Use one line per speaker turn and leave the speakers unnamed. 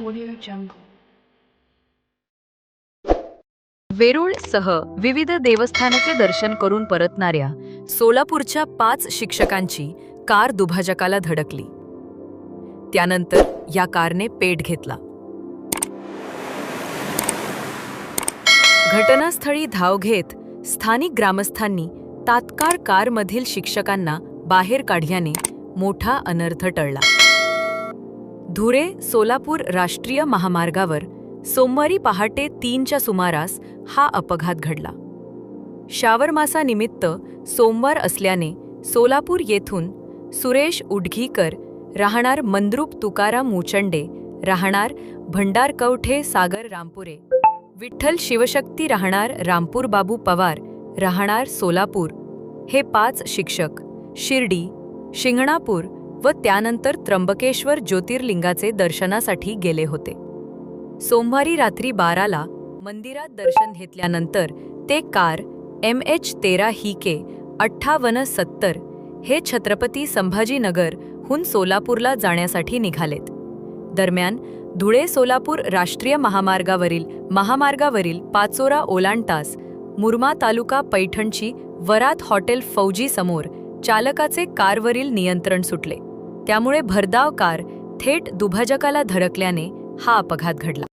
Audio Jungle.
वेरूळसह विविध देवस्थानाचे दर्शन करून परतणाऱ्या सोलापूरच्या पाच शिक्षकांची कार दुभाजकाला धडकली. त्यानंतर या कारने पेट घेतला. घटनास्थळी धाव घेत स्थानिक ग्रामस्थांनी तात्काळ कारमधील शिक्षकांना बाहेर काढल्याने मोठा अनर्थ टळला. धुळे सोलापूर राष्ट्रीय महामार्गावर सोमवारी पहाटे तीनच्या सुमारास हा अपघात घडला. शावरमासानिमित्त सोमवार असल्याने सोलापूर येथून सुरेश उडघीकर राहणार मंद्रुप तुकाराम मुचंडे राहणार भंडारकवठे सागर रामपुरे विठ्ठल शिवशक्ती राहणार रामपूर बाबू पवार राहणार सोलापूर. हे पाच शिक्षक शिर्डी शिंगणापूर व त्यानंतर त्र्यंबकेश्वर ज्योतिर्लिंगाचे दर्शनासाठी गेले होते. सोमवारी रात्री बाराला मंदिरात दर्शन घेतल्यानंतर ते कार एम एच तेरा ही के अठ्ठावन्न सत्तर हे छत्रपती संभाजीनगर हून सोलापूरला जाण्यासाठी निघालेत. दरम्यान धुळे सोलापूर राष्ट्रीय महामार्गावरील महामार्गावरील पाचोरा ओलांडतास मुरमा तालुका पैठणची वरात हॉटेल फौजी समोर चालकाचे कारवरील नियंत्रण सुटले. त्यामुळे भरधाव कार थेट दुभाजकाला धडकल्याने हा अपघात घडला.